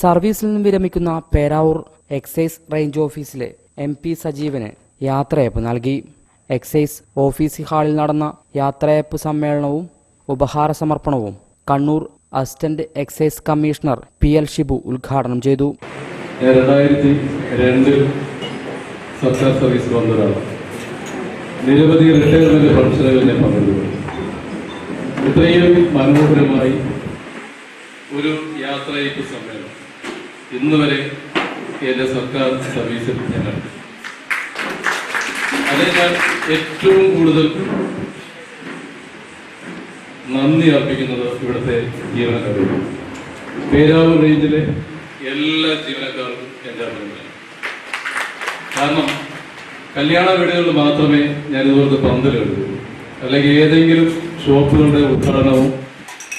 സർവീസിൽ നിന്ന് വിരമിക്കുന്ന പേരാവൂർ എക്സൈസ് റേഞ്ച് ഓഫീസിലെ എം പി സജീവന് യാത്രയപ്പ് നൽകി. എക്സൈസ് ഓഫീസ് ഹാളിൽ നടന്ന യാത്രയപ്പ് സമ്മേളനവും ഉപഹാര സമർപ്പണവും Kannur assistant excise commissioner P L Shibu ഉദ്ഘാടനം ചെയ്തു. രണ്ടായിരത്തി രണ്ടിൽ സർക്കാർ സർവീസ് വന്നതാണ്. നിരവധി റിട്ടയർമെന്റ് ഫംഗ്ഷനുകളിൽ പങ്കെടുത്തു. ഇത്രയും മനോഹരമായി ഒരു യാത്രയപ്പ് സമ്മേളനം. ഇന്ന് വരെ എന്റെ സർക്കാർ സർവീസിൽ കണ്ടു ഞാൻ ഏറ്റവും കൂടുതൽ നന്ദി അർപ്പിക്കുന്നത് ഇവിടുത്തെ ജീവനക്കാരോട്. പേരാവൂർ റേഞ്ചിലെ എല്ലാ ജീവനക്കാർക്കും എന്റെ അഭിനന്ദനം കാരണം കല്യാണ വീടുകളിൽ മാത്രമേ ഞാൻ ഇതുപോലത്തെ പന്തലുള്ളൂ അല്ലെങ്കിൽ ഏതെങ്കിലും ഷോപ്പുകളുടെ ഉദ്ഘാടനവും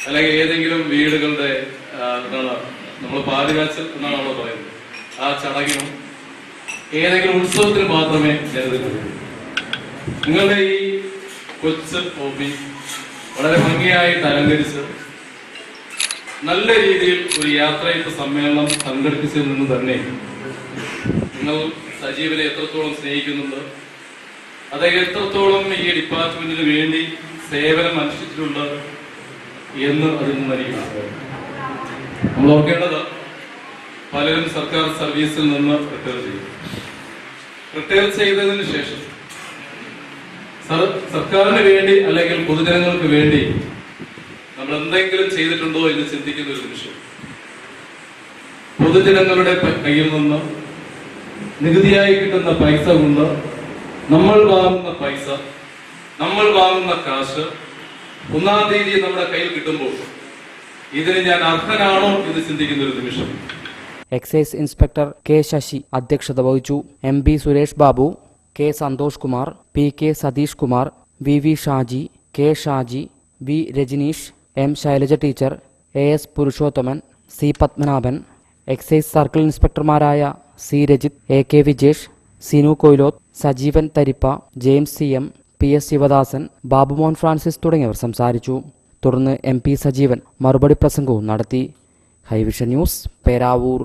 അല്ലെങ്കിൽ ഏതെങ്കിലും വീടുകളുടെ നമ്മൾ പാലുകാച്ചൽ എന്നാണ് നമ്മൾ പറയുന്നത്. ആ ചടങ്ങിനും ഏതെങ്കിലും ഉത്സവത്തിന് മാത്രമേ കരുതുന്നുള്ളൂ നിങ്ങളുടെ ഈ കൊച്ച് ഓഫീസ് വളരെ ഭംഗിയായിട്ട് അലങ്കരിച്ച് നല്ല രീതിയിൽ ഒരു യാത്രയപ്പ് സമ്മേളനം സംഘടിപ്പിച്ചതിൽ നിന്ന് തന്നെ നിങ്ങൾ സജീവനെ എത്രത്തോളം സ്നേഹിക്കുന്നുണ്ട് അദ്ദേഹം എത്രത്തോളം ഈ ഡിപ്പാർട്ട്മെന്റിന് വേണ്ടി സേവനം അനുഷ്ഠിച്ചിട്ടുണ്ട് എന്ന് അതിൽ നിന്ന് എനിക്ക് നമ്മൾ ഓർക്കേണ്ടത് പലരും സർക്കാർ സർവീസിൽ നിന്ന് റിട്ടയർ ചെയ്യും റിട്ടയർ ചെയ്തതിന് ശേഷം സർ- സർക്കാരിന് വേണ്ടി അല്ലെങ്കിൽ പൊതുജനങ്ങൾക്ക് വേണ്ടി നമ്മൾ എന്തെങ്കിലും ചെയ്തിട്ടുണ്ടോ എന്ന് ചിന്തിക്കുന്ന ഒരു നിമിഷം. പൊതുജനങ്ങളുടെ കയ്യിൽ നിന്ന് നികുതിയായി കിട്ടുന്ന പൈസ കൊണ്ട് നമ്മൾ വാങ്ങുന്ന പൈസ നമ്മൾ വാങ്ങുന്ന കാശ് ഒന്നാം തീയതി നമ്മുടെ കയ്യിൽ കിട്ടുമ്പോൾ ഇതിന് ഞാൻ അർഹനാണോ എന്ന് ചിന്തിക്കുന്ന ഒരു നിമിഷം. എക്സൈസ് ഇൻസ്പെക്ടർ കെ ശശി അധ്യക്ഷത വഹിച്ചു. M B Suresh Babu K Santhosh Kumar P K Satheesh Kumar V V Shaji K Shaji V Rajaneesh M Shailaja teacher A S Purushothaman C Padmanabhan excise circle ഇൻസ്പെക്ടർമാരായ C Rajith A K Vijesh Sinu Koyloth Sajeevan Tharippa James C M P S Sivadasan Babumon Francis തുടങ്ങിയവർ സംസാരിച്ചു. തുടർന്ന് M P Sajeevan മറുപടി പ്രസംഗവും നടത്തി. Hi Vision news Peravoor.